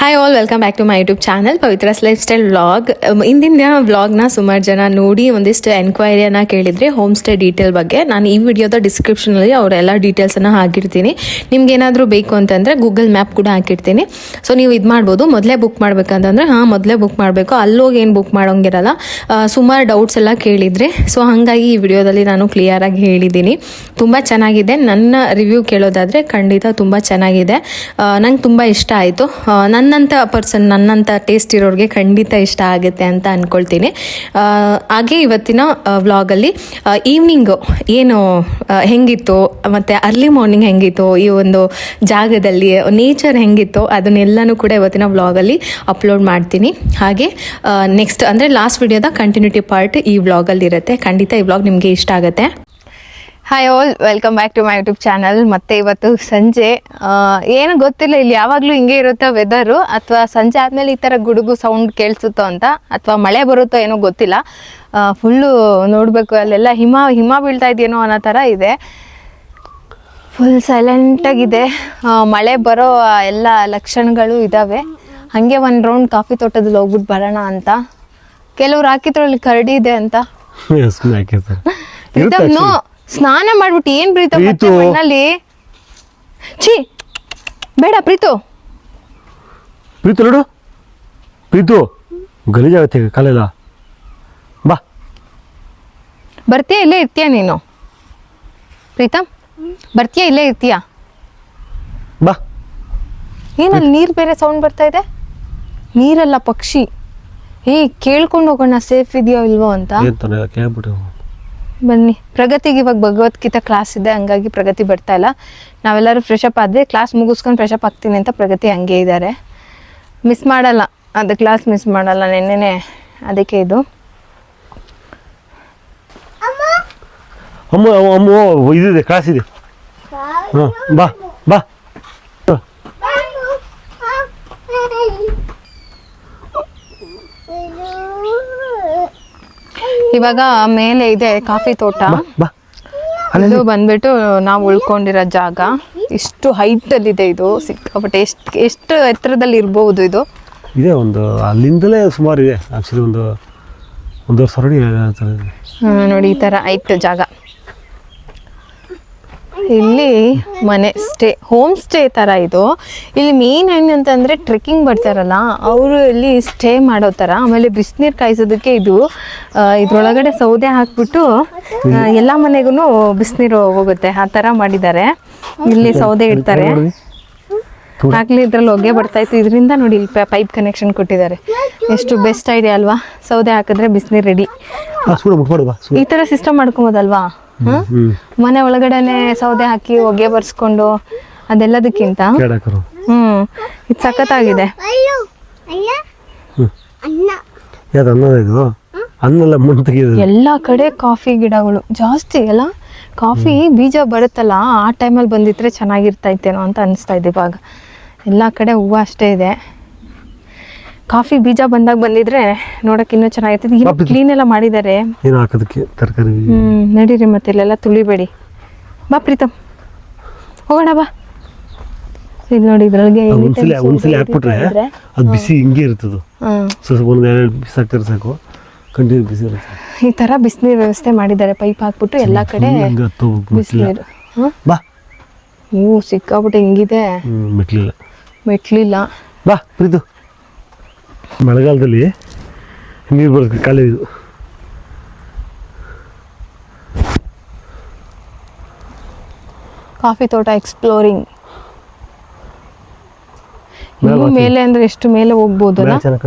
Hi all welcome back to my YouTube channel Pavithra's lifestyle vlog ಇಂದಿನ ದಿನ ವ್ಲಾಗ್ನ ಸುಮಾರು ಜನ ನೋಡಿ ಒಂದಿಷ್ಟು ಎನ್ಕ್ವೈರಿಯನ್ನು ಕೇಳಿದರೆ ಹೋಮ್ ಸ್ಟೇ ಡೀಟೇಲ್ ಬಗ್ಗೆ. ನಾನು ಈ ವಿಡಿಯೋದ ಡಿಸ್ಕ್ರಿಪ್ಷನಲ್ಲಿ ಅವರೆಲ್ಲ ಡೀಟೇಲ್ಸನ್ನು ಹಾಕಿರ್ತೀನಿ. ನಿಮ್ಗೆ ಏನಾದರೂ ಬೇಕು ಅಂತಂದರೆ ಗೂಗಲ್ ಮ್ಯಾಪ್ ಕೂಡ ಹಾಕಿರ್ತೀನಿ. ಸೊ ನೀವು ಇದು ಮಾಡ್ಬೋದು. ಮೊದಲೇ ಬುಕ್ ಮಾಡ್ಬೇಕಂತಂದರೆ, ಹಾಂ, ಮೊದಲೇ ಬುಕ್ ಮಾಡಬೇಕು. ಅಲ್ಲೋಗಿ ಏನು ಬುಕ್ ಮಾಡೋಂಗಿರಲ್ಲ. ಸುಮಾರು ಡೌಟ್ಸ್ ಎಲ್ಲ ಕೇಳಿದರೆ. ಸೊ ಹಾಗಾಗಿ ಈ ವಿಡಿಯೋದಲ್ಲಿ ನಾನು ಕ್ಲಿಯರಾಗಿ ಹೇಳಿದ್ದೀನಿ. ತುಂಬ ಚೆನ್ನಾಗಿದೆ. ನನ್ನ ರಿವ್ಯೂ ಕೇಳೋದಾದರೆ ಖಂಡಿತ ತುಂಬ ಚೆನ್ನಾಗಿದೆ. ನಂಗೆ ತುಂಬ ಇಷ್ಟ ಆಯಿತು. ನನ್ನಂಥ ಪರ್ಸನ್ ನನ್ನಂಥ ಟೇಸ್ಟ್ ಇರೋರಿಗೆ ಖಂಡಿತ ಇಷ್ಟ ಆಗುತ್ತೆ ಅಂತ ಅಂದ್ಕೊಳ್ತೀನಿ ಹಾಗೆ ಇವತ್ತಿನ ವ್ಲಾಗಲ್ಲಿ ಈವ್ನಿಂಗು ಏನು ಹೆಂಗಿತ್ತು, ಮತ್ತು ಅರ್ಲಿ ಮಾರ್ನಿಂಗ್ ಹೆಂಗಿತ್ತು, ಈ ಒಂದು ಜಾಗದಲ್ಲಿ ನೇಚರ್ ಹೆಂಗಿತ್ತು, ಅದನ್ನೆಲ್ಲನೂ ಕೂಡ ಇವತ್ತಿನ ವ್ಲಾಗಲ್ಲಿ ಅಪ್ಲೋಡ್ ಮಾಡ್ತೀನಿ. ಹಾಗೆ ನೆಕ್ಸ್ಟ್ ಅಂದರೆ ಲಾಸ್ಟ್ ವಿಡಿಯೋದ ಕಂಟಿನ್ಯೂಟಿ ಪಾರ್ಟ್ ಈ ವ್ಲಾಗಲ್ಲಿ ಇರುತ್ತೆ. ಖಂಡಿತ ಈ ವ್ಲಾಗ್ ನಿಮಗೆ ಇಷ್ಟ ಆಗುತ್ತೆ. Hi all welcome back to my YouTube channel ಮತ್ತೆ ಇವತ್ತು ಸಂಜೆ. ಏನು ಗೊತ್ತಿಲ್ಲ ಇಲ್ಲಿ ಯಾವಾಗಲೂ ಹಿಂಗೆ ಇರುತ್ತೋ ವೆದರು ಅಥವಾ ಸಂಜೆ ಆದಮೇಲೆ ಈ ಥರ ಗುಡುಗು ಸೌಂಡ್ ಕೇಳಿಸುತ್ತೋ ಅಂತ ಅಥವಾ ಮಳೆ ಬರುತ್ತೋ ಏನೋ ಗೊತ್ತಿಲ್ಲ. ಫುಲ್ಲು ನೋಡಬೇಕು ಅಲ್ಲೆಲ್ಲ ಹಿಮ ಹಿಮ ಬೀಳ್ತಾ ಇದೆಯೇನೋ ಅನ್ನೋ ಥರ ಇದೆ. ಫುಲ್ ಸೈಲೆಂಟಾಗಿದೆ ಮಳೆ ಬರೋ ಎಲ್ಲ ಲಕ್ಷಣಗಳು ಇದ್ದಾವೆ ಹಾಗೆ ಒಂದು ರೌಂಡ್ ಕಾಫಿ ತೋಟದಲ್ಲಿ ಹೋಗ್ಬಿಟ್ಟು ಬರೋಣ ಅಂತ. ಕೆಲವ್ರು ಹಾಕಿದ್ರಲ್ಲಿ ಕರಡಿ ಇದೆ ಅಂತ. ಸ್ನಾನ ಮಾಡ್ಬಿಟ್ಟು ಏನ್ ಮತ್ತೆ ಪ್ರೀತು. ಮಣ್ಣಲ್ಲಿ? ಛೀ ಬೇಡ ಪ್ರೀತು. ಪ್ರೀತು ನೋಡು. ಪ್ರೀತು ಗಲೀಜಾಗತ್ತೆ ಕಾಲೆಲ್ಲ. ಬಾ. ಬರ್ತೀಯಾ ಇಲ್ಲೇ ಇರ್ತೀಯ ನೀನು? ಪ್ರೀತಮ್ ಬರ್ತೀಯಾ ಇಲ್ಲೇ ಇರ್ತೀಯಾ? ಬಾ. ಏನಲ್ಲಿ ನೀರ್ ಬೇರೆ ಸೌಂಡ್ ಬರ್ತಾ ಇದೆ? ನೀರಲ್ಲ ಪಕ್ಷಿ. ಏ ಕೇಳ್ಕೊಂಡು ಹೋಗೋಣ ಸೇಫ್ ಇದೆಯೋ ಇಲ್ವೋ ಅಂತ? ಏನ್ ತಾನೆ ಕೇಳ್ಬಿಟ್ಟು ಬನ್ನಿ. ಪ್ರಗತಿಗೆ ಇವಾಗ ಭಗವದ್ಗೀತಾ ಕ್ಲಾಸ್ ಇದೆ ಹಂಗಾಗಿ ಪ್ರಗತಿ ಬರ್ತಾ ಇಲ್ಲ. ನಾವೆಲ್ಲರೂ ಫ್ರೆಶ್ ಅಪ್ ಆದ್ರೆ ಕ್ಲಾಸ್ ಮುಗಿಸ್ಕೊಂಡು ಫ್ರೆಶ್ ಅಪ್ ಆಗ್ತೀನಿ ಅಂತ ಪ್ರಗತಿ ಹಂಗೆ ಇದ್ದಾರೆ ಮಿಸ್ ಮಾಡಲ್ಲ. ಅದು ಕ್ಲಾಸ್ ಮಿಸ್ ಮಾಡಲ್ಲ ನೆನ್ನೆನೆ. ಅದಕ್ಕೆ ಇದು. ಅಮ್ಮ! ಅಮ್ಮ ಅಮ್ಮ ಇದಿದೆ ಕ್ಲಾಸ್ ಇದೆ. ಹಾಂ ಬಾ ಬಾ. ಇವಾಗ ಮೇಲೆ ಇದೆ ಕಾಫಿ ತೋಟ. ಇದು ಬಂದ್ಬಿಟ್ಟು ನಾವು ಉಳ್ಕೊಂಡಿರೋ ಜಾಗ. ಇಷ್ಟು ಹೈಟ್ ಅಲ್ಲಿ ಇದೆ. ಇದು ಸಿಕ್ಕಾಪಟ್ಟೆ ಎಷ್ಟು ಎಷ್ಟು ಎತ್ತರದಲ್ಲಿ ಇರಬಹುದು ಇದು? ಇದೆ ಒಂದು ಅಲ್ಲಿಂದಲೇ ಸುಮಾರು ಇದೆ. ಆಕ್ಚುಲಿ ಒಂದು ಒಂದು ಸಾವಿರ ನೋಡಿ ಈ ತರ ಹೈಟ್ ಜಾಗ. ಇಲ್ಲಿ ಮನೆ ಸ್ಟೇ ಹೋಮ್ ಸ್ಟೇ ತರ ಇದು. ಇಲ್ಲಿ ಮೇನ್ ಏನಂತಂದ್ರೆ ಟ್ರೆಕ್ಕಿಂಗ್ ಬರ್ತಾರಲ್ಲ ಅವರು ಇಲ್ಲಿ ಸ್ಟೇ ಮಾಡೋ ತರ. ಆಮೇಲೆ ಬಿಸಿನೀರು ಕಾಯಿಸೋದಕ್ಕೆ ಇದು ಇದರೊಳಗಡೆ ಸೌದೆ ಹಾಕ್ಬಿಟ್ಟು ಎಲ್ಲ ಮನೆಗೂ ಬಿಸಿನೀರು ಹೋಗುತ್ತೆ. ಆ ತರ ಮಾಡಿದ್ದಾರೆ. ಇಲ್ಲಿ ಸೌದೆ ಇಡ್ತಾರೆ. ಆಗಲಿ ಇದ್ರಲ್ಲಿ ಹೊಗೆ ಬರ್ತಾ ಇತ್ತು. ಇದರಿಂದ ನೋಡಿ ಇಲ್ಲಿ ಪೈಪ್ ಕನೆಕ್ಷನ್ ಕೊಟ್ಟಿದ್ದಾರೆ. ಎಷ್ಟು ಬೆಸ್ಟ್ ಐಡಿಯಾ ಅಲ್ವಾ? ಸೌದೆ ಹಾಕಿದ್ರೆ ಬಿಸಿನೀರು ರೆಡಿ ಈ ತರ ಸಿಸ್ಟಮ್ ಮಾಡ್ಕೊಬೋದಲ್ವಾ? ಮನೆ ಒಳಗಡೆನೆ ಸೌದೆ ಹಾಕಿ ಹೊಗೆ ಬರ್ಸ್ಕೊಂಡು ಅದೆಲ್ಲದಕ್ಕಿಂತ? ಹ್ಮ್. ಇದು ಸಖತ್ತಾಗಿದೆ. ಎಲ್ಲಾ ಕಡೆ ಕಾಫಿ ಗಿಡಗಳು. ಜಾಸ್ತಿ ಅಲ್ಲ ಕಾಫಿ ಬೀಜ ಬರುತ್ತಲ್ಲ ಆ ಟೈಮಲ್ಲಿ ಬಂದಿದ್ರೆ ಚೆನ್ನಾಗಿರ್ತೈತೇನೋ ಅಂತ ಅನಿಸ್ತಾ ಇದೆ ಇವಾಗ. ಎಲ್ಲಾ ಕಡೆ ಹೂವು ಅಷ್ಟೇ ಇದೆ. ಕಾಫಿ ಬೀಜ ಬಂದಾಗ ಬಂದಿದ್ರೆ ನೋಡಕ್ ಇನ್ನೂ ಚೆನ್ನಾಗಿರ್ತದೆ. ಕ್ಲೀನ್ ಎಲ್ಲ ಮಾಡಿದ್ದಾರೆ. ಏನು ಹಾಕೋದಕ್ಕೆ ತರಕಾರಿ? ಹ್ಮ್ ನಡೀರಿ ಮತ್ತೆ ಇಲ್ಲೆಲ್ಲ ತುಳಿಬೇಡಿ. ಬಾ ಪ್ರೀತಮ್ ಹೋಗೋಣ ಬಾ. ಇದು ನೋಡಿ ಇದ್ರೊಳಗೆ ಒಂದ್ಸಲಿ ಒಂದ್ಸಲಿ ಹಾಕ್ಬಿಟ್ರೆ ಅದು ಬಿಸಿ ಹಿಂಗೆ ಇರ್ತದೆ. ಸ್ವಲ್ಪ ಒಂದು ಎರಡು ಬಿಸಿ ಹಾಕ್ತಾರೆ ಸಾಕು. ಕಂಟಿನ್ಯೂ ಬಿಸಿ ಇರುತ್ತೆ. ಈ ತರ ಬಿಸಿನೀರು ವ್ಯವಸ್ಥೆ ಮಾಡಿದ್ದಾರೆ. ಪೈಪ್ ಹಾಕ್ಬಿಟ್ಟು ಎಲ್ಲಾ ಕಡೆ ಹಂಗೆ ಹತ್ತು ಬಿಸಿನೀರು. ಬಾ. ಹ್ಞೂ ಸಿಕ್ಕಾಬಿಟ್ಟು ಹಿಂಗಿದೆ. ಮೆಟ್ಲಿಲ್ಲ ಮೆಟ್ಲಿಲ್ಲ ಬಾ ಪ್ರೀತು. ಮಳೆಗಾಲದಲ್ಲಿ ನೀರು ಬರುತ್ತೆ ಖಾಲಿ ಇದು. ಕಾಫಿ ತೋಟ ಎಕ್ಸ್ಪ್ಲೋರಿಂಗ್. ಮೇಲೆ ಮೇಲೆ ಅಂದ್ರೆ ಎಷ್ಟು ಮೇಲೆ ಹೋಗ್ಬೋದಲ್ಲ? ಮೇಲೆ ಚೆನ್ನಾಗಿ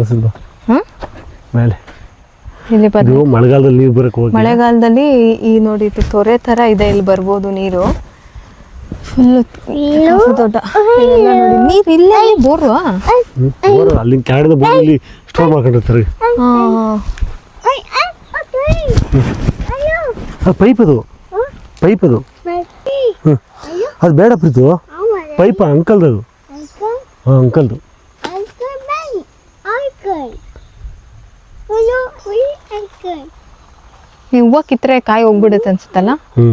ಮೇಲೆ. ಇಲ್ಲಿ ಮಳೆಗಾಲದಲ್ಲಿ ನೀರು ಬರಕ್ಕೆ ಮಳೆಗಾಲದಲ್ಲಿ ಈ ನೋಡಿ ಇದು ತೊರೆ ತರ ಇದೆ ಇಲ್ಲಿ ಬರ್ಬೋದು ನೀರು. ಫುಲ್ ದೊಡ್ಡ. ಇಲ್ಲೆಲ್ಲ ನೋಡಿ ನೀರು ಇಲ್ಲೇ ಬೋರ್ವಾ? ಅಲ್ಲಿ ಕೆಳಗಡೆ ಬೋರ್ಡಲ್ಲಿ ಸ್ಟೋರ್ ಮಾಡ್ಕೊಂಡಿರ್ತಾರೆ. ಪೈಪ್ ಅದು. ಪೈಪ್ ಅದು. ಬೇಡ ಪ್ರೀತು. ಪೈಪ್ ಅಂಕಲ್ದು ಅದು. ಹಾಂ ಅಂಕಲ್ದು. ನೀವು ಹೂವು ಕಿತ್ರೆ ಕಾಯಿ ಹೋಗ್ಬಿಡುತ್ತೆ ಅನ್ಸುತ್ತಲ್ಲ? ಹ್ಞೂ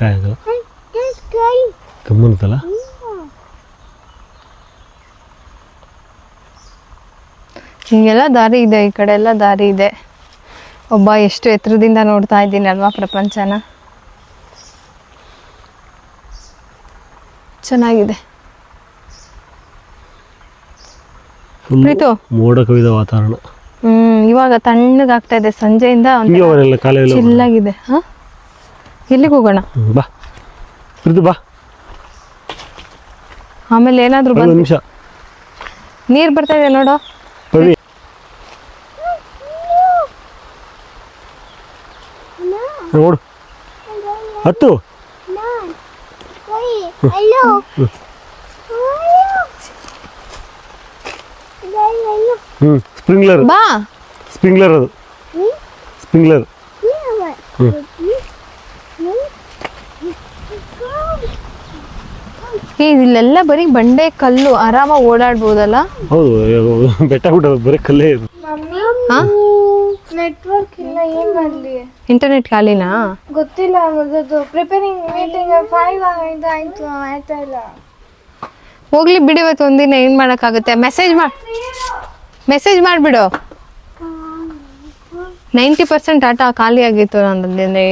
ಕಾಯಾಗಲ್ಲ ಕಮ್ಮನ್ತಲ್ಲ ಹಿಂಗೆಲ್ಲ ದಾರಿ ಇದೆ ಈ ಕಡೆ ಎಲ್ಲ ದಾರಿ ಇದೆ. ಒಬ್ಬ ಎಷ್ಟು ಎತ್ತರದಿಂದ ನೋಡ್ತಾ ಇದ್ದೀನಿ ಅಲ್ವಾ ಪ್ರಪಂಚನ? ಚೆನ್ನಾಗಿದೆ. ಪ್ರೀತು? ಮೋಡ ಕವಿದ ವಾತಾವರಣ. ಹ್ಮ್ ಇವಾಗ ತಣ್ಣಗಾಗ್ತಾ ಇದೆ. ಸಂಜೆಯಿಂದ ಚಿಲ್ಲಾಗಿದೆ. ಹಾ? ಎಲ್ಲಿಗೆ ಹೋಗೋಣ? ಬಾ. ಪ್ರೀತು ಬಾ. ಆಮೇಲೆ ಏನಾದ್ರು ಒಂದು ಬಂದು ನಿಮಿಷ. ನೀರು ಬರ್ತಾ ಇದೆ ನೋಡು. ಪವಿ ನೋಡು. ಹತ್ತು. ಹ್ಞೂ ಸ್ಪ್ರಿಂಗ್ಲರ್. ಬಾ. ಸ್ಪ್ರಿಂಗ್ಲರ್ ಅದು. ಸ್ಪ್ರಿಂಗ್ಲರ್. ಏ ಇಲ್ಲೆಲ್ಲ ಬರೀ ಬಂಡೆ ಕಲ್ಲು ಆರಾಮಾಗಿ ಓಡಾಡ್ಬೋದಲ್ಲ? ಹೌದು ಬೆಟ್ಟ ಗುಡ್ಡ ಬರೀ ಕಲ್ಲೇ ಇದು ಹಾ? ನೆಟ್ವರ್ಕ್ ಇಲ್ಲ ಏನ್ ಮಾಡ್ಲಿ? ಇಂಟರ್ನೆಟ್ ಖಾಲಿನಾ? ಗೊತ್ತಿಲ್ಲ ಮೊದಲು ಪ್ರಿಪೇರಿಂಗ್ ಮೀಟಿಂಗ್ ಫೈವ್ ಆಯ್ತು ಆಯ್ತು ಆಯ್ತಾ ಇಲ್ಲ? ಹೋಗ್ಲಿ ಬಿಡಿ ಇವತ್ತು ಒಂದಿನ ಏನ್ ಮಾಡಕ್ಕಾಗುತ್ತೆ? ಮೆಸೇಜ್ ಮಾಡ್ ಮೆಸೇಜ್ ಮಾಡ್ಬಿಡು. ನೈಂಟಿ ಪರ್ಸೆಂಟ್ ಆಟ ಖಾಲಿ ಆಗಿತ್ತು ನಾನು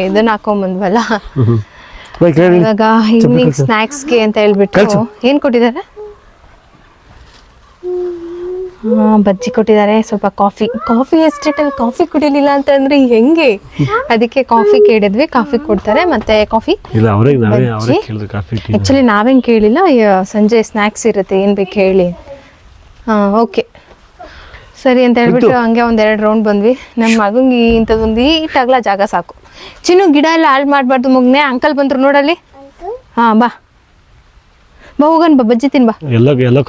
ಇದನ್ನ ಹಾಕೊಂಬಂದ್ವಲ್ಲ. ಇವಾಗ ಈವ್ನಿಂಗ್ ಸ್ನ್ಯಾಕ್ಸ್ಗೆ ಅಂತ ಹೇಳ್ಬಿಟ್ಟು. ಏನ್ ಕೊಟ್ಟಿದ್ದಾರೆ? ಹಾ ಬಜ್ಜಿ ಕೊಟ್ಟಿದ್ದಾರೆ. ಸ್ವಲ್ಪ ಕಾಫಿ. ಕಾಫಿ ಎಸ್ಟೇಟಲ್ಲಿ ಕಾಫಿ ಕುಡಿಲಿಲ್ಲ ಅಂತಂದ್ರೆ ಹೆಂಗೆ? ಅದಕ್ಕೆ ಕಾಫಿ ಕೇಳಿದ್ವಿ. ಕಾಫಿ ಕೊಡ್ತಾರೆ. ಮತ್ತೆ ಕಾಫಿ ಇಲ್ಲ ಅವ್ರಿಗೆ ನಾವೇ ಅವರೇ ಬಜ್ಜಿ? ಕೇಳಿದ್ರು ಕಾಫಿ ಟೀ ಆ್ಯಕ್ಚುಲಿ ನಾವೇನು ಕೇಳಿಲ್ಲ. ಸಂಜೆ ಸ್ನ್ಯಾಕ್ಸ್ ಇರುತ್ತೆ. ಏನ್ ಬೇಕು ಹೇಳಿ. ಹಾ ಓಕೆ ಸರಿ ಅಂತ ಹೇಳ್ಬಿಟ್ಟು ಹಂಗೆ ಒಂದೆರಡು ರೌಂಡ್ ಬಂದ್ವಿ. ನಮ್ಮ ಮಗಂಗೆ ಇಂಥದ್ದೊಂದು ಈಟಾಗ್ಲ ಜಾಗ ಸಾಕು. ಚಿನ್ನು ಗಿಡ ಎಲ್ಲ ಹಾಳು ಮಾಡಬಾರ್ದು ಮಗನೇ. ಅಂಕಲ್ ಬಂದ್ರು ನೋಡಲ್ಲಿ? ಹಾಂ ಬಾ. ಬಾ ಹೋಗನ್ ಬಾ ಬಜ್ಜಿ ತಿನ್ ಬಾ ಎಲ್ಲ ಎಲ್ಲ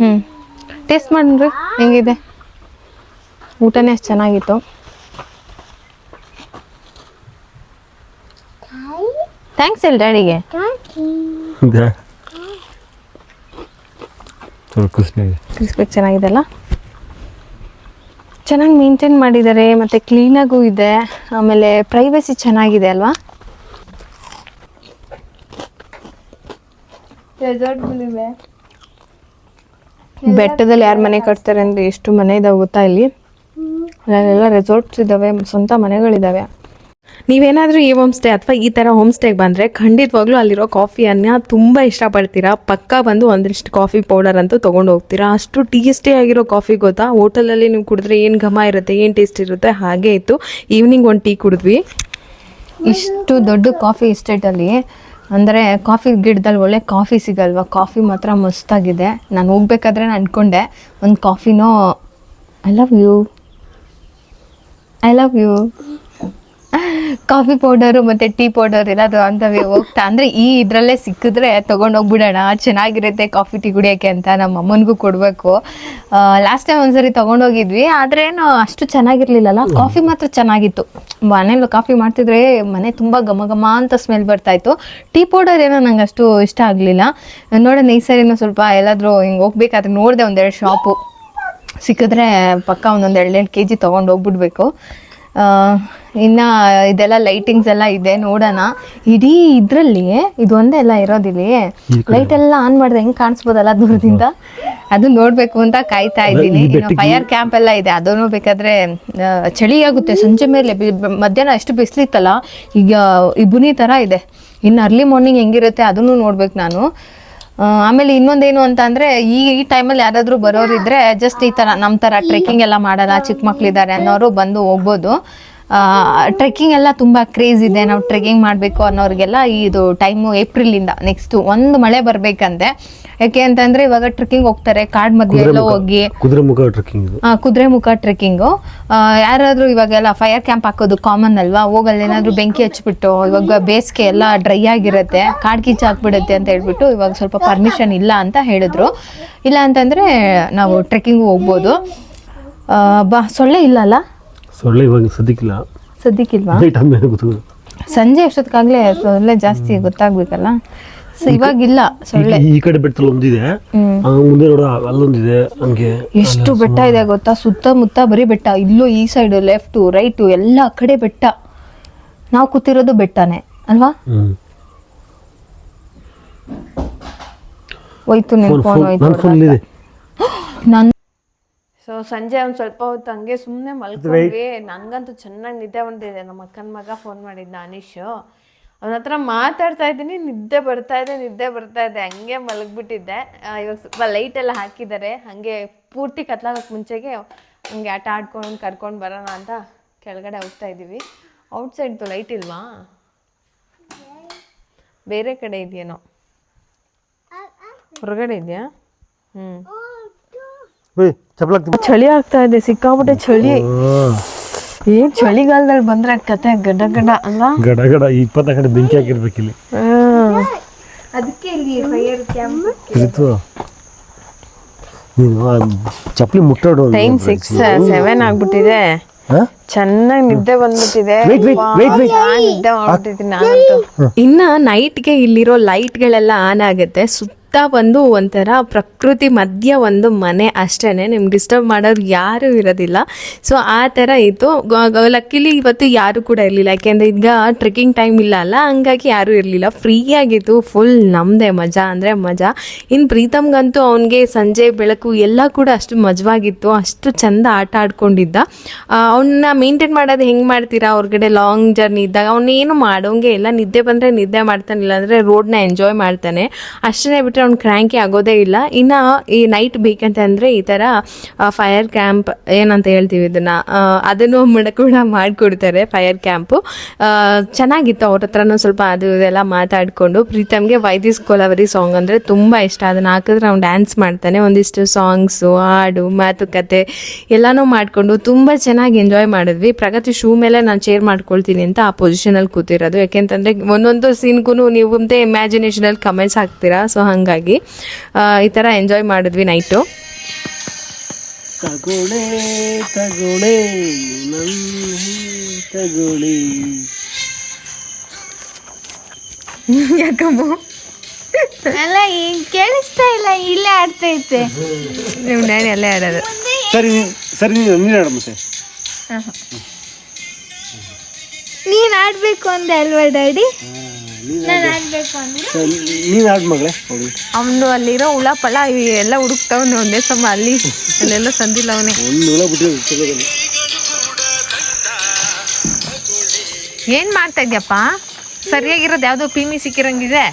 ಹ್ಮ್. ಟೇಸ್ಟ್ ಮಾಡ್ರಿ ಹೆಂಗಿದೆ? ಊಟನೇ ಅಷ್ಟು ಚೆನ್ನಾಗಿತ್ತು. ಥ್ಯಾಂಕ್ಸ್ ಹೇಳಿ ಡ್ಯಾಡಿಗೆ. ಕ್ರಿಸ್ಪಿ ಚೆನ್ನಾಗಿದೆ ಅಲ್ಲ ಚೆನ್ನಾಗಿ ಮೇಂಟೈನ್ ಮಾಡಿದ್ದಾರೆ ಮತ್ತು ಕ್ಲೀನಾಗೂ ಇದೆ, ಆಮೇಲೆ ಪ್ರೈವಸಿ ಚೆನ್ನಾಗಿದೆ ಅಲ್ವಾ? ಬೆಟ್ಟದಲ್ಲಿ ಯಾರು ಮನೆ ಕಟ್ತಾರೆ ಅಂದರೆ ಎಷ್ಟು ಮನೆ ಇದಾವೆ ಗೊತ್ತಾ ಇಲ್ಲಿ? ಅಲ್ಲೆಲ್ಲ ರೆಸಾರ್ಟ್ಸ್ ಇದ್ದಾವೆ ಸ್ವಂತ ಮನೆಗಳಿದ್ದಾವೆ ನೀವೇನಾದರೂ ಈ ಹೋಮ್ ಸ್ಟೇ ಅಥವಾ ಈ ಥರ ಹೋಮ್ ಸ್ಟೇಗೆ ಬಂದರೆ ಖಂಡಿತವಾಗ್ಲೂ ಅಲ್ಲಿರೋ ಕಾಫಿಯನ್ನು ತುಂಬ ಇಷ್ಟಪಡ್ತೀರಾ? ಪಕ್ಕ ಬಂದು ಒಂದಿಷ್ಟು ಕಾಫಿ ಪೌಡರ್ ಅಂತೂ ತೊಗೊಂಡು ಹೋಗ್ತೀರಾ? ಅಷ್ಟು ಟೇಸ್ಟಿ ಆಗಿರೋ ಕಾಫಿ ಗೊತ್ತಾ? ಹೋಟೆಲಲ್ಲಿ ನೀವು ಕುಡಿದ್ರೆ ಏನು ಘಮ ಇರುತ್ತೆ, ಏನು ಟೇಸ್ಟ್ ಇರುತ್ತೆ? ಹಾಗೆ ಇತ್ತು. ಈವ್ನಿಂಗ್ ಒಂದು ಟೀ ಕುಡಿದ್ವಿ. ಇಷ್ಟು ದೊಡ್ಡ ಕಾಫಿ ಎಸ್ಟೇಟಲ್ಲಿ ಅಂದರೆ ಕಾಫಿ ಗಿಡದಲ್ಲಿ ಒಳ್ಳೆ ಕಾಫಿ ಸಿಗಲ್ವಾ? ಕಾಫಿ ಮಾತ್ರ ಮಸ್ತಾಗಿದೆ. ನಾನು ಹೋಗ್ಬೇಕಾದ್ರೆ ನಾನು ಅನ್ಕೊಂಡೆ, ಒಂದು ಕಾಫಿನೋ I love you I love you coffee powder ಮತ್ತೆ ಟೀ ಪೌಡರ್ ಎಲ್ಲಾದ್ರು ಅಂತವೇ ಹೋಗ್ತಾ. ಅಂದ್ರೆ ಈ ಇದ್ರಲ್ಲೇ ಸಿಕ್ಕಿದ್ರೆ ತೊಗೊಂಡೋಗ್ಬಿಡೋಣ ಚೆನ್ನಾಗಿರುತ್ತೆ ಕಾಫಿ ಟೀ ಕುಡಿಯೋಕ್ಕೆ ಅಂತ ನಮ್ಮ ಅಮ್ಮನಿಗೂ ಕೊಡಬೇಕು. ಲಾಸ್ಟ್ ಟೈಮ್ ಒಂದ್ಸರಿ ತೊಗೊಂಡೋಗಿದ್ವಿ ಆದ್ರೆ ಏನು ಅಷ್ಟು ಚೆನ್ನಾಗಿರ್ಲಿಲ್ಲಲ್ಲ. ಕಾಫಿ ಮಾತ್ರ ಚೆನ್ನಾಗಿತ್ತು. ಮನೇಲಿ ಕಾಫಿ ಮಾಡ್ತಿದ್ರೆ ಮನೆ ತುಂಬ ಘಮ ಘಮ ಅಂತ ಸ್ಮೆಲ್ ಬರ್ತಾಯಿತ್ತು ಟೀ ಪೌಡರ್ ಏನೋ ನಂಗೆ ಅಷ್ಟು ಇಷ್ಟ ಆಗಲಿಲ್ಲ. ನೋಡೋಣ ಈ ಸರಿನೂ ಸ್ವಲ್ಪ ಎಲ್ಲಾದರೂ ಹಿಂಗೆ ಹೋಗ್ಬೇಕಾದ್ರೆ ನೋಡಿದೆ ಒಂದೆರಡು ಶಾಪು. ಸಿಕ್ಕಿದ್ರೆ ಪಕ್ಕ ಒಂದೊಂದು ಎರಡೆರಡು ಕೆ ಜಿ ತೊಗೊಂಡು ಹೋಗ್ಬಿಡ್ಬೇಕು. ಇನ್ನ ಇದೆಲ್ಲ ಲೈಟಿಂಗ್ಸ್ ಎಲ್ಲ ಇದೆ ನೋಡೋಣ. ಇಡೀ ಇದರಲ್ಲಿ ಇದೊಂದೇ ಎಲ್ಲ ಇರೋದಿಲ್ಲಿ. ಲೈಟ್ ಎಲ್ಲ ಆನ್ ಮಾಡಿದ್ರೆ ಹೆಂಗ್ ಕಾಣಿಸ್ಬೋದಲ್ಲ ದೂರದಿಂದ? ಅದು ನೋಡ್ಬೇಕು ಅಂತ ಕಾಯ್ತಾ ಇದ್ದೀನಿ. ಫೈರ್ ಕ್ಯಾಂಪ್ ಎಲ್ಲ ಇದೆ ಅದನ್ನು ಬೇಕಾದ್ರೆ ಚಳಿ ಆಗುತ್ತೆ. ಸಂಜೆ ಮೇಲೆ ಮಧ್ಯಾಹ್ನ ಎಷ್ಟು ಬಿಸಿಲಿತ್ತಲ್ಲ ಈಗ ಇಬುನಿ ತರ ಇದೆ. ಇನ್ನು ಅರ್ಲಿ ಮಾರ್ನಿಂಗ್ ಹೆಂಗಿರುತ್ತೆ ಅದನ್ನು ನೋಡ್ಬೇಕು ನಾನು. ಆಮೇಲೆ ಇನ್ನೊಂದೇನು ಅಂತ ಅಂದ್ರೆ, ಈ ಈ ಟೈಮಲ್ಲಿ ಯಾರಾದ್ರೂ ಬರೋರಿದ್ರೆ ಜಸ್ಟ್ ಈ ತರ ನಮ್ ತರ ಟ್ರೆಕ್ಕಿಂಗ್ ಎಲ್ಲ ಮಾಡಲ್ಲ ಚಿಕ್ಕ ಮಕ್ಳಿದ್ದಾರೆ ಅನ್ನೋರು ಬಂದು ಹೋಗ್ಬೋದು. ಟ್ರೆಕ್ಕಿಂಗ್ ಎಲ್ಲ ತುಂಬಾ ಕ್ರೇಜ್ ಇದೆ. ನಾವು ಟ್ರೆಕ್ಕಿಂಗ್ ಮಾಡಬೇಕು ಅನ್ನೋರಿಗೆಲ್ಲ ಇದು ಟೈಮು ಏಪ್ರಿಲಿಂದ ನೆಕ್ಸ್ಟ್ ಒಂದು ಮಳೆ ಬರಬೇಕಂತೆ ಯಾಕೆ ಅಂತಂದ್ರೆ ಇವಾಗ ಟ್ರೆಕ್ಕಿಂಗ್ ಹೋಗ್ತಾರೆ. ಕಾಡ್ ಮಧ್ಯೆ ಎಲ್ಲ ಹೋಗಿ ಕುದುರೆ ಮುಖ ಟ್ರೆಕ್ಕಿಂಗ್ ಇದು ಆ, ಕುದುರೆಮುಖ ಟ್ರೆಕ್ಕಿಂಗು ಯಾರಾದರೂ ಇವಾಗೆಲ್ಲ ಫೈರ್ ಕ್ಯಾಂಪ್ ಹಾಕೋದು ಕಾಮನ್ ಅಲ್ವಾ? ಹೋಗಲ್ಲಿ ಏನಾದರೂ ಬೆಂಕಿ ಹಚ್ಬಿಟ್ಟು ಇವಾಗ ಬೇಸಿಗೆ ಎಲ್ಲ ಡ್ರೈ ಆಗಿರುತ್ತೆ. ಕಾಡ್ ಕಿಚ್ಚು ಹಾಕ್ಬಿಡುತ್ತೆ ಅಂತ ಹೇಳ್ಬಿಟ್ಟು ಇವಾಗ ಸ್ವಲ್ಪ ಪರ್ಮಿಷನ್ ಇಲ್ಲ ಅಂತ ಹೇಳಿದ್ರು. ಇಲ್ಲ ಅಂತಂದ್ರೆ ನಾವು ಟ್ರೆಕ್ಕಿಂಗ್ ಹೋಗ್ಬೋದು. ಆ, ಬಾ ಸೊಳ್ಳೆ ಇಲ್ಲ ಅಲ್ಲ? ಸೊಳ್ಳೆ ಇವಾಗ ಸದ್ಯಕ್ಕಿಲ್ಲ. ಸದ್ಯಕ್ಕಿಲ್ವಾ? ನೈಟ್ ಆದ್ಮೇಲೆ ಗೊತ್ತು. ಸಂಜೆ ಅಷ್ಟೊತ್ತಿಗಾಗಲೇ ಸೊಳ್ಳೆ ಜಾಸ್ತಿ ಗೊತ್ತಾಗ್ಬೇಕಲ್ಲ? ಸೊ ಇವಾಗಿಲ್ಲ ಸೊಳ್ಳೆ ಈ ಕಡೆ ಬೆಟ್ಟದಲ್ಲಿ ಒಂದಿದೆ. ಆ, ಮುಂದೆ ನೋಡ ಅಲ್ಲೊಂದಿದೆ ಹಂಗೆ. ಎಷ್ಟು ಬೆಟ್ಟ ಇದೆ ಗೊತ್ತಾ? ಸುತ್ತಮುತ್ತ ಬರೀ ಬೆಟ್ಟ. ಇಲ್ಲೂ ಈ ಸೈಡ್ ಲೆಫ್ಟು ರೈಟು ಎಲ್ಲ ಕಡೆ ಬೆಟ್ಟ. ನಾವು ಕೂತಿರೋದು ಬೆಟ್ಟನೇ ಅಲ್ವಾ? ಹ್ಮ್. ಹೋಯ್ತು ನಿನ್ ಫೋನ್ ಫೋನ್ ಫೋನ್ ನನ್ನ ಫೋನ್ ಹೋಯ್ತು ಇದೆ ನನ್ ಸೊ ಸಂಜೆ ಒಂದು ಸ್ವಲ್ಪ ಹೊತ್ತು ಹಂಗೆ ಸುಮ್ಮನೆ ಮಲ್ಕೊಂಡ್ವಿ. ನನಗಂತೂ ಚೆನ್ನಾಗಿ ನಿದ್ದೆ ಬಂದಿದೆ. ನಮ್ಮ ಅಕ್ಕನ ಮಗ ಫೋನ್ ಮಾಡಿದ್ದ ಅನೀಶ್. ಅವನ ಹತ್ರ ಮಾತಾಡ್ತಾ ಇದ್ದೀನಿ ನಿದ್ದೆ ಬರ್ತಾ ಇದೆ ನಿದ್ದೆ ಬರ್ತಾ ಇದೆ. ಹಂಗೆ ಮಲಗಿಬಿಟ್ಟಿದ್ದೆ. ಇವಾಗ ಸ್ವಲ್ಪ ಲೈಟ್ ಎಲ್ಲ ಹಾಕಿದ್ದಾರೆ. ಹಾಗೆ ಪೂರ್ತಿ ಕತ್ಲಾಗಕ್ಕೆ ಮುಂಚೆಗೆ ಹಂಗೆ ಆಟ ಆಡ್ಕೊಂಡು ಕರ್ಕೊಂಡು ಬರೋಣ ಅಂತ ಕೆಳಗಡೆ ಹೋಗ್ತಾ ಇದ್ದೀವಿ. ಔಟ್ಸೈಡ್ದು ಲೈಟ್ ಇಲ್ವಾ? ಬೇರೆ ಕಡೆ ಇದೆಯೇನೋ? ಹೊರಗಡೆ ಇದೆಯಾ? ಹ್ಞೂ ಚಳಿ ಆಗ್ತಾ ಇದೆ ಸಿಕ್ಕಾಪಟ್ಟೆ ಚಳಿ. ಏನ್ ಚಳಿಗಾಲದಲ್ಲಿ ಬಂದ್ರೆ ಕತೆ ಗಡ ಗಡ ಅಲ್ಲ ಗಡ ಗಡ ಇಪ್ಪತ್ತ ಕಡೆ ಬೆಂಕಿ ಹಾಕಿರ್ಬೇಕಿಲ್ಲಿ ಅದಕ್ಕೆ ಇಲ್ಲಿ ಫೈರ್ ಕ್ಯಾಂಪ್ ಪ್ರೀತು ನೀನು ಚಪ್ಪಲಿ ಮುಟ್ಟೋಡು ಟೈಮ್ ಸಿಕ್ಸ್ ಸೆವೆನ್ ಆಗ್ಬಿಟ್ಟಿದೆ. ಚೆನ್ನಾಗಿ ನಿದ್ದೆ ಬಂದ್ಬಿಟ್ಟಿದೆ. ನಿದ್ದೆ ಮಾಡ್ಬಿಟ್ಟಿದ್ದೀನಿ ನಾನಂತೂ. ಇನ್ನ ನೈಟ್ಗೆ ಇಲ್ಲಿರೋ ಲೈಟ್ಗಳೆಲ್ಲ ಆನ್ ಆಗುತ್ತೆ. ಸುತ್ತ ಒಂದು ಒಂಥರ ಪ್ರಕೃತಿ ಮಧ್ಯ ಒಂದು ಮನೆ ಅಷ್ಟೇ ನಿಮ್ಗೆ ಡಿಸ್ಟರ್ಬ್ ಮಾಡೋರು ಯಾರು ಇರೋದಿಲ್ಲ. ಸೊ ಆ ಥರ ಇತ್ತು. ಲಕ್ಕಿಲಿ ಇವತ್ತು ಯಾರು ಕೂಡ ಇರಲಿಲ್ಲ. ಯಾಕೆಂದರೆ ಈಗ ಟ್ರೆಕ್ಕಿಂಗ್ ಟೈಮ್ ಇಲ್ಲ ಅಲ್ಲ. ಹಂಗಾಗಿ ಯಾರೂ ಇರಲಿಲ್ಲ. ಫ್ರೀ ಆಗಿತ್ತು. ಫುಲ್ ನಮ್ಮದೇ ಮಜಾ. ಅಂದರೆ ಮಜಾ. ಇನ್ನು ಪ್ರೀತಮ್ಗಂತೂ ಅವನಿಗೆ ಸಂಜೆ, ಬೆಳಕು ಎಲ್ಲ ಕೂಡ ಅಷ್ಟು ಮಜವಾಗಿತ್ತು. ಅಷ್ಟು ಚಂದ ಆಟ ಆಡ್ಕೊಂಡಿದ್ದ. ಅವನ್ನ ಮೇಂಟೈನ್ ಮಾಡೋದು ಹೆಂಗೆ ಮಾಡ್ತೀರಾ? ಹೊರಗಡೆ ಲಾಂಗ್ ಜರ್ನಿ ಇದ್ದಾಗ ಅವನೇನು ಮಾಡೋಂಗೆ ಇಲ್ಲ. ನಿದ್ದೆ ಬಂದರೆ ನಿದ್ದೆ ಮಾಡ್ತಾನಿಲ್ಲ ಅಂದರೆ ರೋಡ್ನ ಎಂಜಾಯ್ ಮಾಡ್ತಾನೆ. ಅಷ್ಟೇ ಬಿಟ್ಟರೆ ಅವ್ನು ಕ್ರ್ಯಾಂಕಿ ಆಗೋದೇ ಇಲ್ಲ. ಇನ್ನು ಈ ನೈಟ್ ಬೇಕಂತ ಅಂದರೆ ಈ ಥರ ಫೈರ್ ಕ್ಯಾಂಪ್ ಏನಂತ ಹೇಳ್ತೀವಿ ಇದನ್ನು ಅದನ್ನು ಕೂಡ ಮಾಡಿಕೊಡ್ತಾರೆ ಫೈರ್ ಕ್ಯಾಂಪು ಚೆನ್ನಾಗಿತ್ತು ಅವ್ರ ಹತ್ರನೂ ಸ್ವಲ್ಪ ಅದು ಇದೆಲ್ಲ ಮಾತಾಡಿಕೊಂಡು. ಪ್ರೀತಮ್ಗೆ ವೈದಿಸ್ ಕೊಲವರಿ ಸಾಂಗ್ ಅಂದರೆ ತುಂಬ ಇಷ್ಟ. ಅದನ್ನು ಹಾಕಿದ್ರೆ ಅವ್ನು ಡ್ಯಾನ್ಸ್ ಮಾಡ್ತಾನೆ. ಒಂದಿಷ್ಟು ಸಾಂಗ್ಸು ಹಾಡು, ಮಾತುಕತೆ ಎಲ್ಲನೂ ಮಾಡಿಕೊಂಡು ತುಂಬ ಚೆನ್ನಾಗಿ ಎಂಜಾಯ್ ಮಾಡಿದ್ವಿ. ಪ್ರಗತಿ ಶೂ ಮೇಲೆ ನಾನು ಚೇರ್ ಮಾಡ್ಕೊಳ್ತೀನಿ ಅಂತ ಆ ಪೊಸಿಷನಲ್ಲಿ ಕೂತಿರೋದು. ಯಾಕೆಂತಂದರೆ ಒಂದೊಂದು ಸೀನ್ಗೂ ನೀವು ಇಮ್ಯಾಜಿನೇಷನಲ್ಲಿ ಕಮೆಂಟ್ಸ್ ಹಾಕ್ತೀರಾ? ಸೊ ಹಾಗಾಗಿ. ಆ, ಈ ಥರ ಎಂಜಾಯ್ ಮಾಡಿದ್ವಿ ನೈಟು ತಗೊಳೆ ತಗೊಳೆ ತಗೊಳ್ಳಿ ಯಾಕಮ್ಮ? ಅಲ್ಲ ಏನ್ ಕೇಳಿಸ್ತಾ ಇಲ್ಲ ಇಲ್ಲೇ ಆಡ್ತೈತೆ ನೀವು ನಾನು ಅಲ್ಲೇ ಆಡೋದು. ಸರಿ ಸರಿ ನೀನು ನೀನು ಆಡು ಮತ್ತೆ. ನೀನ್ ಆಡ್ಬೇಕು ಅಂದೆ ಅಲ್ವಾ ಡ್ಯಾಡಿ? ನಾನು ಆಡ್ಬೇಕು ಅಂದ್ರೆ ಸರಿ, ನೀನು ಆಡು ಮಗಳೇ? ಹೋಗಿ ಅವನು ಅಲ್ಲಿರೋ ಹುಳ ಪಳ ಇವ್ ಎಲ್ಲ ಹುಡುಕ್ತಾವನೆ ಒಂದೇ ಸಮ ಅಲ್ಲಿ. ಅಲ್ಲೆಲ್ಲ ಸಂದಿಲ್ಲ ಅವನೇ ಒಂದು ಹುಳ ಬಿಟ್ಟು ತೆಗೋದಲ್ಲಿ ಏನ್ ಮಾಡ್ತಾ ಇದ್ಯಪ್ಪ? ಸರಿಯಾಗಿರೋದು ಯಾವ್ದೋ ಪೀಮಿ ಸಿಕ್ಕಿರಂಗಿದೆ?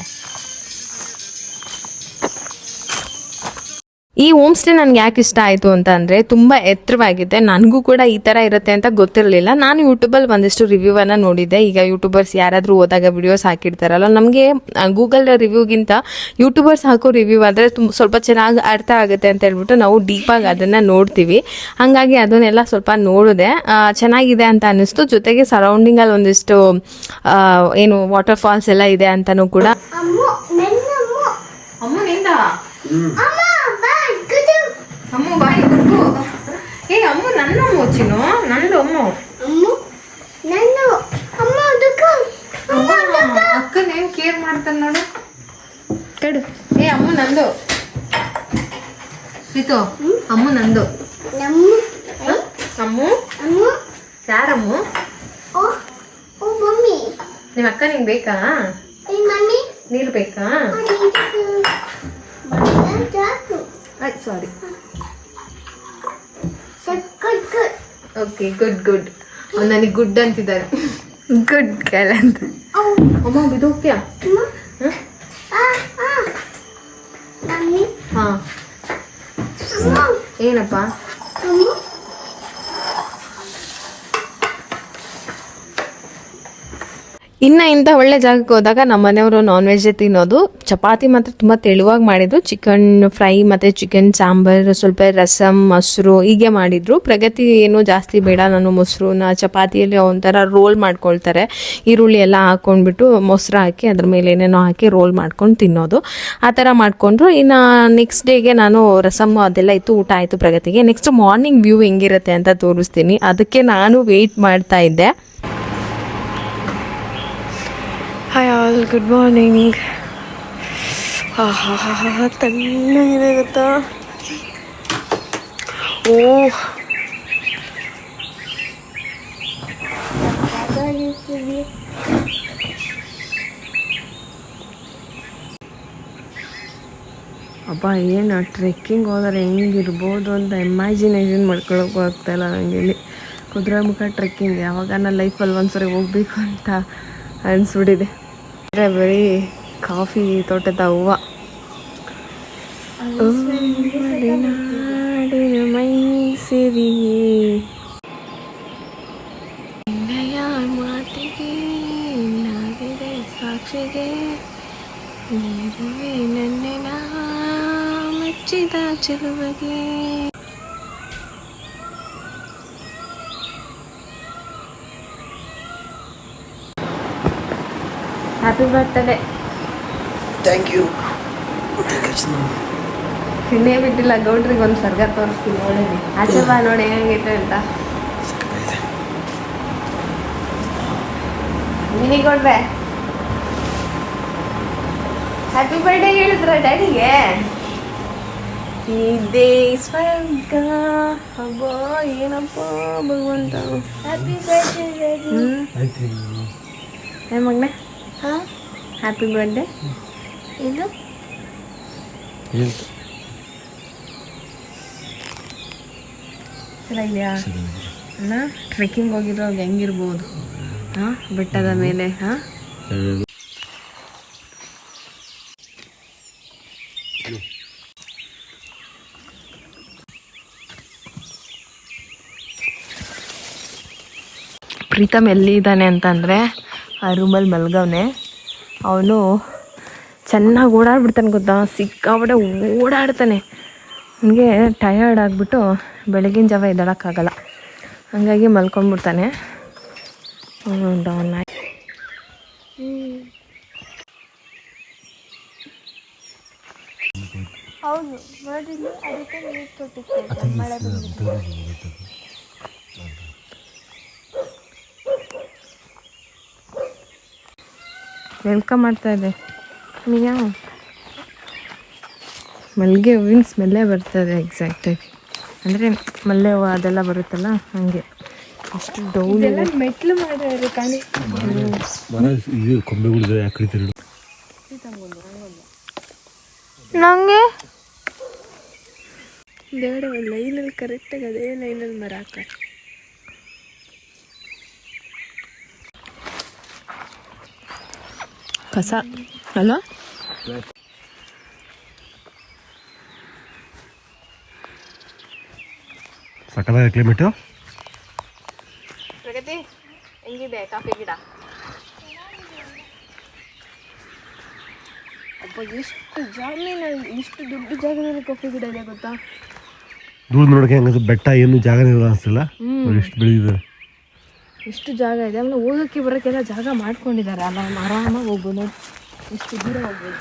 ಈ ಹೋಮ್ ಸ್ಟೇ ನನ್ಗೆ ಯಾಕೆ ಇಷ್ಟ ಆಯಿತು ಅಂತ ಅಂದರೆ ತುಂಬ ಎತ್ತರವಾಗಿದೆ. ನನಗೂ ಕೂಡ ಈ ಥರ ಇರುತ್ತೆ ಅಂತ ಗೊತ್ತಿರಲಿಲ್ಲ. ನಾನು ಯೂಟ್ಯೂಬಲ್ಲಿ ಒಂದಿಷ್ಟು ರಿವ್ಯೂವನ್ನು ನೋಡಿದ್ದೆ. ಈಗ ಯೂಟ್ಯೂಬರ್ಸ್ ಯಾರಾದರೂ ಹೋದಾಗ ವಿಡಿಯೋಸ್ ಹಾಕಿರ್ತಾರಲ್ಲ ನಮಗೆ ಗೂಗಲ್ ರಿವ್ಯೂಗಿಂತ ಯೂಟ್ಯೂಬರ್ಸ್ ಹಾಕೋ ರಿವ್ಯೂ ಆದರೆ ತುಂಬ ಸ್ವಲ್ಪ ಚೆನ್ನಾಗಿ ಅರ್ಥ ಆಗುತ್ತೆ ಅಂತ ಹೇಳ್ಬಿಟ್ಟು ನಾವು ಡೀಪಾಗಿ ಅದನ್ನು ನೋಡ್ತೀವಿ. ಹಾಗಾಗಿ ಅದನ್ನೆಲ್ಲ ಸ್ವಲ್ಪ ನೋಡಿದೆ. ಚೆನ್ನಾಗಿದೆ ಅಂತ ಅನ್ನಿಸ್ತು. ಜೊತೆಗೆ ಸರೌಂಡಿಂಗಲ್ಲಿ ಒಂದಿಷ್ಟು ಏನು ವಾಟರ್ ಫಾಲ್ಸ್ ಎಲ್ಲ ಇದೆ ಅಂತಲೂ ಕೂಡ ಅಮ್ಮ ನನ್ನ ಅಮ್ಮ ಅಮ್ಮನಿಂದ ಅಮ್ಮ ಬಾ ಕುದು ಅಮ್ಮ ಬಾಯಿ ಕುಕ್ಕು ಏ ಅಮ್ಮ ನನ್ನ ಅಮ್ಮ ಚಿನ್ನು ನಂದು ಅಮ್ಮ ಅಮ್ಮ ನನ್ನ ಅಮ್ಮ ಅದಕ್ಕ ಅಮ್ಮ ಅಕ್ಕನ ಏನ್ ಕೇರ್ ಮಾಡ್ತಾನೆ ನೋಡು ಕಡು ಏ ಅಮ್ಮ ನಂದು ಪ್ರೀತು ಅಮ್ಮ ನಂದು ನಮ್ಮ ಅಮ್ಮ ಅಮ್ಮ ಯಾರಮ್ಮ ಓ ಓ ಮಮ್ಮಿ ನಿಮ್ಮ ಅಕ್ಕ ನಿಂಗೆ ಬೇಕಾ ಏ ಮಮ್ಮಿ ನೀರು ಬೇಕಾ ಜಾಕು ಆಯ್ತು ಸಾರಿ ಸಕ್ಕತ್ ಗುಡ್ ಓಕೆ ಗುಡ್ ಗುಡ್ ನನಗೆ ಗುಡ್ ಅಂತಿದ್ದಾರೆ. ಗುಡ್ ಗರ್ಲ್ ಅಂತ. ಅಮ್ಮ ಬಿದೋಗ್ತೀಯಾ ಅಮ್ಮ? ಆ ಆ. ಮಮ್ಮಿ ಹಾಂ. ಏನಪ್ಪ ಅಮ್ಮ ಇನ್ನು ಇಂಥ ಒಳ್ಳೆ ಜಾಗಕ್ಕೆ ಹೋದಾಗ ನಮ್ಮ ಮನೆಯವರು ನಾನ್ ವೆಜ್ ತಿನ್ನೋದು. ಚಪಾತಿ ಮಾತ್ರ ತುಂಬ ತೆಳುವಾಗಿ ಮಾಡಿದ್ರು. ಚಿಕನ್ ಫ್ರೈ ಮತ್ತು ಚಿಕನ್ ಸಾಂಬಾರ್, ಸ್ವಲ್ಪ ರಸಮ್ ಮೊಸರು ಹೀಗೆ ಮಾಡಿದ್ರು. ಪ್ರಗತಿ ಏನು ಜಾಸ್ತಿ ಬೇಡ. ನಾನು ಮೊಸರುನ ಚಪಾತಿಯಲ್ಲಿ ಒಂಥರ ರೋಲ್ ಮಾಡ್ಕೊಳ್ತಾರೆ. ಈರುಳ್ಳಿ ಎಲ್ಲ ಹಾಕ್ಕೊಂಡ್ಬಿಟ್ಟು ಮೊಸರು ಹಾಕಿ, ಅದ್ರ ಮೇಲೆ ಏನೇನೋ ಹಾಕಿ ರೋಲ್ ಮಾಡ್ಕೊಂಡು ತಿನ್ನೋದು. ಆ ಥರ ಮಾಡಿಕೊಂಡ್ರು. ಇನ್ನು ನೆಕ್ಸ್ಟ್ ಡೇಗೆ ನಾನು ರಸಮ್ ಅದೆಲ್ಲ ಇತ್ತು, ಊಟ ಆಯಿತು ಪ್ರಗತಿಗೆ. ನೆಕ್ಸ್ಟ್ ಮಾರ್ನಿಂಗ್ ವ್ಯೂ ಹೆಂಗಿರುತ್ತೆ ಅಂತ ತೋರಿಸ್ತೀನಿ. ಅದಕ್ಕೆ ನಾನು ವೆಯ್ಟ್ ಮಾಡ್ತಾ ಇದ್ದೆ. ಹಾಯ್ ಆಲ್ ಗುಡ್ ಮಾರ್ನಿಂಗ್ ತಣ್ಣಗಿದೆ ಗೊತ್ತಾ? ಓ. ಅಪ್ಪ ಏನು ಟ್ರೆಕ್ಕಿಂಗ್ ಹೋದರೆ ಹೆಂಗಿರ್ಬೋದು ಅಂತ ಇಮ್ಯಾಜಿನೇಷನ್ ಮಾಡ್ಕೊಳಕ್ಕೂ ಆಗ್ತಾಯಿಲ್ಲ ನನಗೆ ಇಲ್ಲಿ. ಕುದುರೆಮುಖ ಟ್ರೆಕ್ಕಿಂಗ್ ಯಾವಾಗ ನನ್ನ ಲೈಫಲ್ಲಿ ಒಂದ್ಸರಿ ಹೋಗ್ಬೇಕು ಅಂತ. ಅನಿಸ್ಬಿಟ್ಟಿದೆ. ಅಂದರೆ ಬರೀ ಕಾಫಿ ತೋಟದ ಹೂವು. ಮಲೆನಾಡಿನ ಮಾತಿಗೆ ನಾವಿದೆ ಸಾಕ್ಷಿಗೆ. ನೀರುವೆ ನನ್ನೆನ ಮೆಚ್ಚಿದ ಚೆಲುವಗೆ ಹ್ಯಾಪಿ ಬರ್ತ್ಡೇ ಥ್ಯಾಂಕ್ ಯು ಇನ್ನೇ ಬಿಟ್ಟಿಲ್ಲ ಗೌಡ್ರಿಗೆ ಒಂದು ಸರ್ಗ ತೋರಿಸ್ತೀನಿ ನೋಡಿ ಆಚೆ ಬಾ ನೋಡಿ ಹೆಂಗೈತೆ ಅಂತ. ಮಿನಿ ಗೌಡ್ರೆ. ಹ್ಯಾಪಿ ಬರ್ಡೇ ಹೇಳಿದ್ರ ಡ್ಯಾಡಿಗೆ? ಇದೇ ಸ್ವರ್ಗ. ಹಬ್ಬ ಏನಪ್ಪ ಭಗವಂತ. ಹ್ಯಾಪಿ ಬರ್ಡೇ ಮಗನೇ. ಹ್ಯಾಪಿ ಬರ್ಡೇ ಇದು ಚೆನ್ನಾಗಿದೆಯಾ ಟ್ರೆಕ್ಕಿಂಗ್ ಹೋಗಿರೋ ಹೆಂಗಿರ್ಬೋದು? ಹಾ ಬೆಟ್ಟದ ಮೇಲೆ ಹಾ ಪ್ರೀತಮ್ ಎಲ್ಲಿ ಇದ್ದಾನೆ ಅಂತಂದರೆ ಆ ರೂಮಲ್ಲಿ ಮಲ್ಗವನೆ. ಅವನು ಚೆನ್ನಾಗಿ ಓಡಾಡ್ಬಿಡ್ತಾನೆ ಗೊತ್ತಾ? ಸಿಕ್ಕಾಬಿಟ್ಟೆ ಓಡಾಡ್ತಾನೆ. ನನಗೆ ಟಯರ್ಡ್ ಆಗಿಬಿಟ್ಟು ಬೆಳಗಿನ ಜಾವ ಎದ್ದೇಳೋಕ್ಕಾಗಲ್ಲ. ಹಾಗಾಗಿ ಮಲ್ಕೊಂಡ್ಬಿಡ್ತಾನೆ. ಡೌನ್ ಆಯ್ತು ಹೌದು ಅದಕ್ಕೆ ನೀರು ವೆಲ್ಕಮ್ ಮಾಡ್ತಾ ಇದೆ. ಮಿಯಾ. ಮಲ್ಲಿಗೆ ಹೂವಿನ ಸ್ಮೆಲ್ಲೇ ಬರ್ತದೆ ಎಕ್ಸಾಕ್ಟಾಗಿ ಅಂದರೆ ಮಲ್ಲೆ ಹೂವು ಅದೆಲ್ಲ ಬರುತ್ತಲ್ಲ ಹಾಗೆ. ಅಷ್ಟು ಡೌನ್ ಮೆಟ್ಲು ಮಾಡಿದ್ರೆ ಕಾಣಿಸ್ತಿದೆ ನಂಗೆ? ಬೇಡ ಲೈನಲ್ಲಿ ಕರೆಕ್ಟಾಗಿ ಅದೇ ಲೈನಲ್ಲಿ ಮರ ಹಾಕ ಕಸ ಅಲ್ಲ ಸಕಲ ಕ್ಲೈಮೇಟು ಪ್ರಗತಿ ಹೆಂಗಿದೆ ಕಾಫಿ ಗಿಡ ಅಪ್ಪ ಎಷ್ಟು ಜಾಮೀನಲ್ಲಿ ಇಷ್ಟು ದೊಡ್ಡ ಜಾಗದಲ್ಲಿ ಕಾಫಿ ಗಿಡ ಇದೆ ಗೊತ್ತಾ ದೂರ ನೋಡಕ್ಕೆ ಹೆಂಗ ಬೆಟ್ಟ ಏನು ಜಾಗ ಇರಲ್ಲ ಅನಿಸ್ತಿಲ್ಲ ಎಷ್ಟು ಬೆಳೆದಿದೆ ಎಷ್ಟು ಜಾಗ ಇದೆ. ಆಮೇಲೆ ಹೋಗೋಕ್ಕೆ ಬರೋಕ್ಕೆಲ್ಲ ಜಾಗ ಮಾಡ್ಕೊಂಡಿದ್ದಾರೆ. ಅಲ್ಲ ಆರಾಮಾಗಿ ಹೋಗ್ಬೋದು ನೋಡಿ. ಎಷ್ಟು ದೂರ ಹೋಗ್ಬೋದು.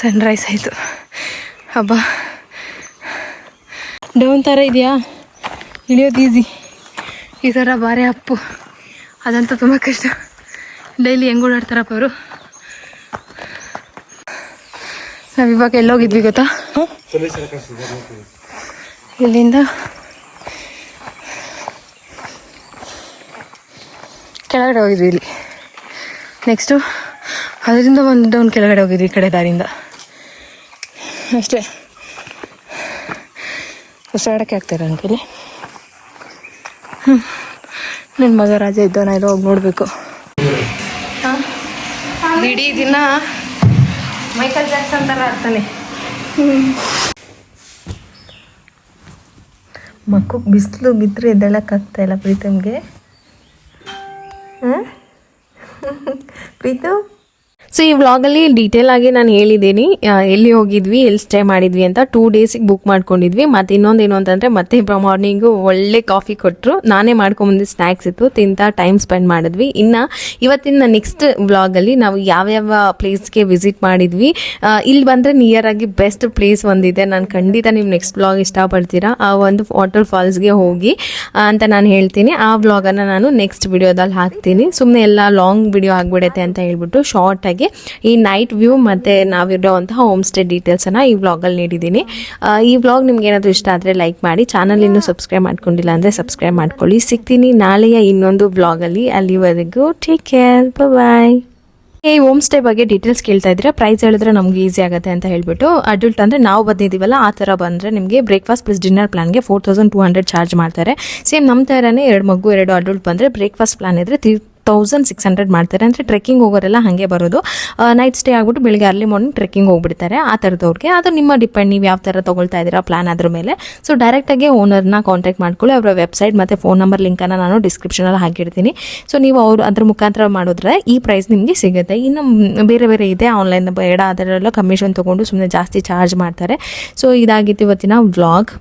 ಸನ್ರೈಸ್ ಆಯಿತು. ಹಬ್ಬ. ಡೌನ್ ಥರ ಇದೆಯಾ? ಇಳಿಯೋದು ಈಸಿ ಈ ಥರ ಬಾರೆ ಅಪ್ಪು. ಅದಂತೂ ತುಂಬ ಕಷ್ಟ. ಡೈಲಿ ಹೆಂಗೆ ಓಡಾಡ್ತಾರಪ್ಪ ಅವರು? ನಾವು ಇವಾಗ ಎಲ್ಲೋಗಿದ್ವಿ, ಗೊತ್ತಾ? ಇಲ್ಲಿಂದ ಕೆಳಗಡೆ ಹೋಗಿದ್ವಿ ಇಲ್ಲಿ. ನೆಕ್ಸ್ಟು ಅದರಿಂದ ಒಂದು ಡೌನ್ ಕೆಳಗಡೆ ಹೋಗಿದ್ವಿ ಈ ಕಡೆ ದಾರಿಯಿಂದ. ಅಷ್ಟೇ. ಆಗ್ತಾಯಿಲ್ಲ ಅಂಕಲಿ? ಹ್ಞೂ ನನ್ನ ಮಗ ರಾಜ ಇದ್ದವನ ಎಲ್ಲ ಹೋಗಿ ನೋಡಬೇಕು. ಇಡೀ ದಿನ. ಮೈಕಲ್ ಜಾಕ್ಸನ್ ಥರ ಆಡ್ತಾನೆ ಮಕ್ಕಕ್ಕೆ ಬಿಸಿಲು ಬಿದ್ದರೆ ಎದ್ದೇಳಕ್ಕಾಗ್ತಾ ಇಲ್ಲ ಪ್ರೀತಮ್ಗೆ. ಹಾಂ? ಪ್ರೀತು? ಸೊ ಈ ವ್ಲಾಗಲ್ಲಿ ಡೀಟೇಲ್ ಆಗಿ ನಾನು ಹೇಳಿದ್ದೀನಿ. ಎಲ್ಲಿ ಹೋಗಿದ್ವಿ, ಎಲ್ಲಿ ಸ್ಟೇ ಮಾಡಿದ್ವಿ ಅಂತ ಟೂ ಡೇಸಿಗೆ ಬುಕ್ ಮಾಡ್ಕೊಂಡಿದ್ವಿ. ಮತ್ತು ಇನ್ನೊಂದೇನು ಅಂತಂದರೆ ಮತ್ತೆ ಮಾರ್ನಿಂಗು ಒಳ್ಳೆ ಕಾಫಿ ಕೊಟ್ಟರು ನಾನೇ ಮಾಡ್ಕೊಂಬಂದು ಸ್ನ್ಯಾಕ್ಸ್ ಇತ್ತು. ತಿಂತ ಟೈಮ್ ಸ್ಪೆಂಡ್ ಮಾಡಿದ್ವಿ. ಇನ್ನು ಇವತ್ತಿನ ನೆಕ್ಸ್ಟ್ ವ್ಲಾಗಲ್ಲಿ ನಾವು ಯಾವ್ಯಾವ ಪ್ಲೇಸ್ಗೆ ವಿಸಿಟ್ ಮಾಡಿದ್ವಿ. ಇಲ್ಲಿ ಬಂದರೆ ನಿಯರ್ ಆಗಿ ಬೆಸ್ಟ್ ಪ್ಲೇಸ್ ಒಂದಿದೆ. ನಾನು ಖಂಡಿತ ನೀವು ನೆಕ್ಸ್ಟ್ ವ್ಲಾಗ್ ಇಷ್ಟಪಡ್ತೀರಾ. ಆ ಒಂದು ವಾಟರ್ ಫಾಲ್ಸ್ಗೆ ಹೋಗಿ ಅಂತ ನಾನು ಹೇಳ್ತೀನಿ. ಆ ವ್ಲಾಗನ್ನು ನಾನು ನೆಕ್ಸ್ಟ್ ವಿಡಿಯೋದಲ್ಲಿ ಹಾಕ್ತೀನಿ. ಸುಮ್ಮನೆ ಎಲ್ಲ ಲಾಂಗ್ ವಿಡಿಯೋ ಆಗಿಬಿಡುತ್ತೆ ಅಂತ ಹೇಳ್ಬಿಟ್ಟು ಈ ನೈಟ್ ವ್ಯೂ ಮತ್ತು ನಾವಿರೋವಂತಹ ಹೋಮ್ ಸ್ಟೇ ಡೀಟೇಲ್ಸನ್ನು ಈ ವ್ಲಾಗಲ್ಲಿ ನೀಡಿದ್ದೀನಿ. ಈ ವ್ಲಾಗ್ ನಿಮ್ಗೆ ಏನಾದರೂ ಇಷ್ಟ ಆದರೆ ಲೈಕ್ ಮಾಡಿ. ಚಾನಲ್ ಇನ್ನೂ ಸಬ್ಸ್ಕ್ರೈಬ್ ಮಾಡ್ಕೊಂಡಿಲ್ಲ ಅಂದರೆ ಸಬ್ಸ್ಕ್ರೈಬ್ ಮಾಡ್ಕೊಳ್ಳಿ. ಸಿಗ್ತೀನಿ ನಾಳೆಯ ಇನ್ನೊಂದು ವ್ಲಾಗಲ್ಲಿ ಅಲ್ಲಿವರೆಗೂ ಟೇಕ್ ಕೇರ್ ಬಾಯ್ ಈ ಹೋಮ್ ಸ್ಟೇ ಬಗ್ಗೆ ಡೀಟೇಲ್ಸ್ ಕೇಳ್ತಾ ಇದ್ರೆ ಪ್ರೈಸ್ ಹೇಳಿದ್ರೆ ನಮ್ಗೆ ಈಸಿ ಆಗುತ್ತೆ ಅಂತ ಹೇಳ್ಬಿಟ್ಟು ಅಡಲ್ಟ್ ಅಂದ್ರೆ ನಾವು ಬಂದಿದ್ದೀವಲ್ಲ, ಆ ಥರ ಬಂದರೆ ನಿಮಗೆ breakfast plus dinner ಪ್ಲಾನ್ಗೆ four thousand two hundred charge ಮಾಡ್ತಾರೆ. ಸೇಮ್ ನಮ್ಮ ಥರನೇ ಎರಡು ಮಗು, ಎರಡು ಅಡಲ್ಟ್ ಬಂದರೆ ಬ್ರೇಕ್ಫಾಸ್ಟ್ ಪ್ಲಾನ್ ಇದ್ರೆ ತ್ರೀ ತೌಸಂಡ್ ಸಿಕ್ಸ್ ಹಂಡ್ರೆಡ್ ಮಾಡ್ತಾರೆ. ಅಂದರೆ ಟ್ರೆಕ್ಕಿಂಗ್ ಹೋಗೋರೆಲ್ಲ ಹಾಗೆ ಬರೋದು. ನೈಟ್ ಸ್ಟೇ ಆಗ್ಬಿಟ್ಟು ಬೆಳಿಗ್ಗೆ ಅರ್ಲಿ ಮಾರ್ನಿಂಗ್ ಟ್ರೆಕ್ಕಿಂಗ್ ಹೋಗ್ಬಿಡ್ತಾರೆ ಆ ಥರದವ್ರಿಗೆ ಅದು ನಿಮ್ಮ ಡಿಪೆಂಡ್ ನೀವು ಯಾವ ಥರ ತೊಗೊಳ್ತಾ ಇದ್ದೀರಾ ಪ್ಲಾನ್ ಅದ್ರ ಮೇಲೆ. ಸೊ ಡೈರೆಕ್ಟಾಗಿ ಓನರ್ನ ಕಾಂಟ್ಯಾಕ್ಟ್ ಮಾಡ್ಕೊಳ್ಳಿ. ಅವರ ವೆಬ್ಸೈಟ್ ಮತ್ತು ಫೋನ್ ನಂಬರ್ ಲಿಂಕನ್ನು ನಾನು ಡಿಸ್ಕ್ರಿಪ್ಷನಲ್ಲಿ ಹಾಕಿರ್ತೀನಿ ಸೊ ನೀವು ಅವರು ಅದ್ರ ಮುಖಾಂತರ ಮಾಡಿದ್ರೆ ಈ ಪ್ರೈಸ್ ನಿಮಗೆ ಸಿಗುತ್ತೆ. ಇನ್ನು ಬೇರೆ ಬೇರೆ ಇದೆ. ಆನ್ಲೈನ್ ಬೇಡ, ಅದರಲ್ಲ ಕಮಿಷನ್ ತೊಗೊಂಡು ಸುಮ್ಮನೆ ಜಾಸ್ತಿ ಚಾರ್ಜ್ ಮಾಡ್ತಾರೆ. ಸೊ ಇದಾಗಿತ್ತು ಇವತ್ತಿನ ವ್ಲಾಗ್